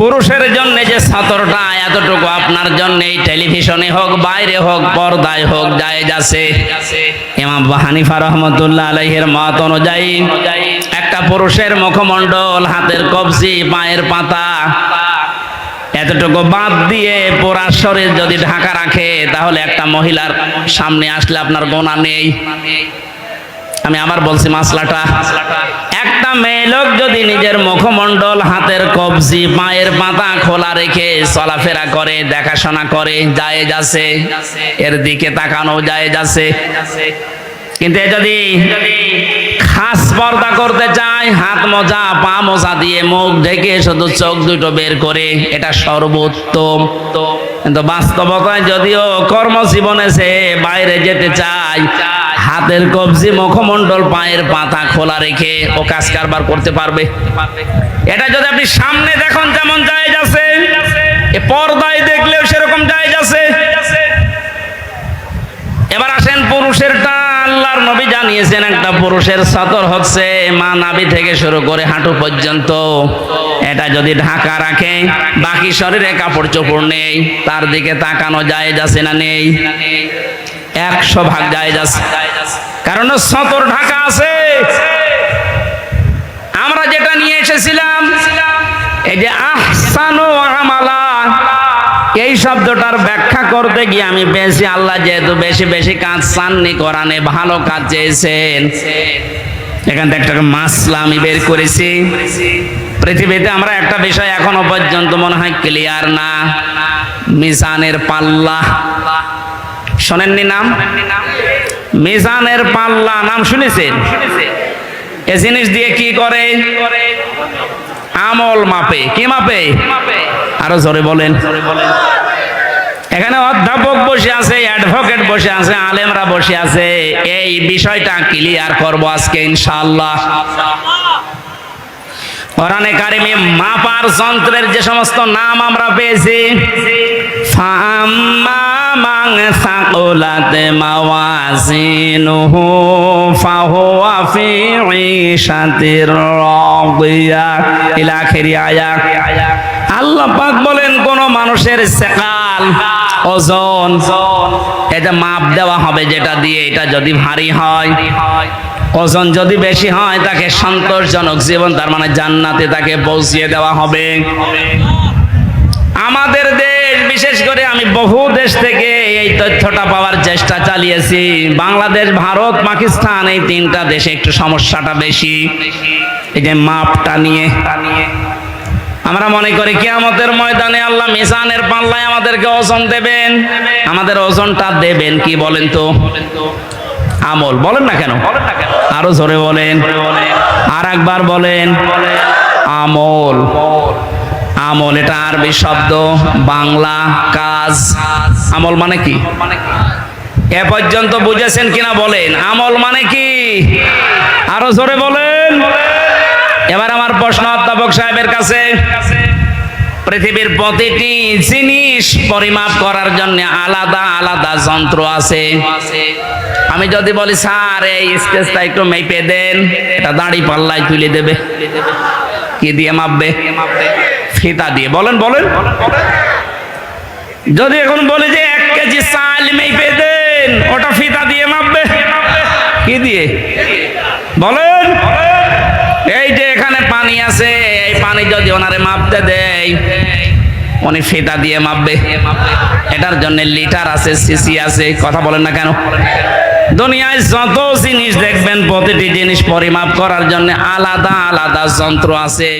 পুরুষের জন্য যে সতরটা এতটুকু, আপনার জন্য এই টেলিভিশনে হোক, বাইরে হোক, পর্দায় হোক, জায়েজ আছে। ইমাম হানিফা রহমতুল্লাহ আলাইহির মত অনুযায়ী একটা পুরুষের মুখমণ্ডল, হাতের কবজি, পায়ের পাতা এতটুকু বাদ দিয়ে পুরা শরীর যদি ঢাকা রাখে, তাহলে একটা মহিলার সামনে আসলে আপনার গোনা নেই। আমি আবার বলছি মাসলাটা। একটা মেয়ে লোক যদি নিজের মুখমণ্ডল, হাতের কবজি, পায়ের পাতা খোলা রেখে চলাফেরা করে, দেখাশোনা করে যায় আছে। এর দিকে তাকানো যায় আছে। কিন্তু যদি খাস পর্দা করতে চায়, হাত মোজা, পা মোজা দিয়ে মুখ ঢেকে শুধু চোখ দুটো বের করে, এটা সর্বোত্তম। কিন্তু বাস্তবতায় যদিও কর্মজীবনে সে বাইরে যেতে চায় হাতের কবজি মুখমণ্ডল পায়ের পাতা খোলা রেখে ও কাজ কারবার করতে পারবে। এটা যদি আপনি সামনে দেখুন যেমন জায়েজ আছে পর্দায় দেখলেও সেরকম জায়েজ আছে। এবার আসেন পুরুষেরটা আল্লাহর নবী জানিয়েছেন একটা পুরুষের সতর হচ্ছে মা নাভি থেকে শুরু করে হাঁটু পর্যন্ত। এটা যদি ঢাকা রাখে, বাকি শরীরে কাপড় চোপড় নেই, তার দিকে তাকানো যায় যাচ্ছে না নেই? একশো ভাগ যায় যাচ্ছে কারণ সতর ঢাকা আছে। আমরা যেটা নিয়ে এসেছিলাম, এই যে আহসানু এই শব্দটার ব্যাখ্যা করতে গিয়ে আমি বেশি আল্লাহ যেহেতু বেশি বেশি কাজ চাননি, কোরআনে ভালো কাজ চেয়েছেন। এখান থেকে একটা মাসলা আমি বের করেছি। পৃথিবীতে আমরা একটা বিষয় এখনও পর্যন্ত মনে হয় ক্লিয়ার না। মিজানের পাল্লা। শোনেননি নাম? মিজানের পাল্লা নাম শুনেছেন? এ জিনিস দিয়ে কি করে? আমল মাপে। কি মাপে? আরও জোরে বলেন। এখানে অধ্যাপক বসে আছে অ্যাডভোকেট বসে আছে, আলেমরা বসে আছে। এই বিষয়টা ক্লিয়ার করব আজকে, ইনশাআল্লাহ। কোরআনে কারিমে মাপার যন্ত্রের যে সমস্ত নাম আমরা পেয়েছি। ফাম্মা মান সাকুলাত মাওয়াজিনুহু ফাহুয়া ফি ঈশাতির রাদিয়া। ইলা আখিরি আয়াত আল্লাহ পাক বলেন, কোন মানুষের সেকাল, ওজন এটা মাপ দেওয়া হবে যেটা দিয়ে এটা যদি ভারী হয়, ওজন যদি বেশি হয়, তাকে সন্তোষজনক জীবন, তার মানে জান্নাতে তাকে পৌঁছিয়ে দেওয়া হবে। আমাদের দেশ বিশেষ করে আমি বহু দেশ থেকে এই তথ্যটা পাওয়ার চেষ্টা চালিয়েছি। বাংলাদেশ, ভারত, পাকিস্তান এই তিনটা দেশে একটু সমস্যাটা বেশি। এই যে মাপটা নিয়ে। আমরা মনে করি কিয়ামতের ময়দানে আল্লাহ মিজানের পাল্লায় আমাদেরকে ওজন দেবেন। আমাদের ওজনটা দেবেন কি বলেন তো? আমল। বলেন না কেন? আরও জোরে বলেন। আর একবার বলেন। আমল। আমল, এটা আরবি শব্দ, বাংলা, কাজ। আমল মানে কি? এ পর্যন্ত বুঝেছেন কিনা বলেন? আমল মানে কি? আরও জোরে বলেন। এবার আমার প্রশ্ন অধ্যাপক সাহেবের কাছে। পৃথিবীর প্রতিটি জিনিস পরিমাপ করার জন্য আলাদা আলাদা যন্ত্র আছে। আমি যদি বলি, স্যার, এই স্টেজটা একটু মেপে দেন। এটা দাড়ি পাল্লায় তুলে দেবে। কি দিয়ে মাপবে মাপবে? ফিতা দিয়ে। বলেন বলেন। যদি এখন বলি যে এক কেজি চাল মেপে দেন ওটা ফিতা দিয়ে মাপবে? কি দিয়ে? বলেন। এই যে এখানে পানি আছে, এই পানি যদি ওনারে মাপতে দেয়, উনি ফিতা দিয়ে মাপবে। এটার জন্য লিটার আছে, সিসি আছে, কথা বলেন না কেন? দুনিয়ায় যত জিনিস দেখবেন, প্রতিটি জিনিস পরিমাপ করার জন্য আলাদা আলাদা যন্ত্র আছে।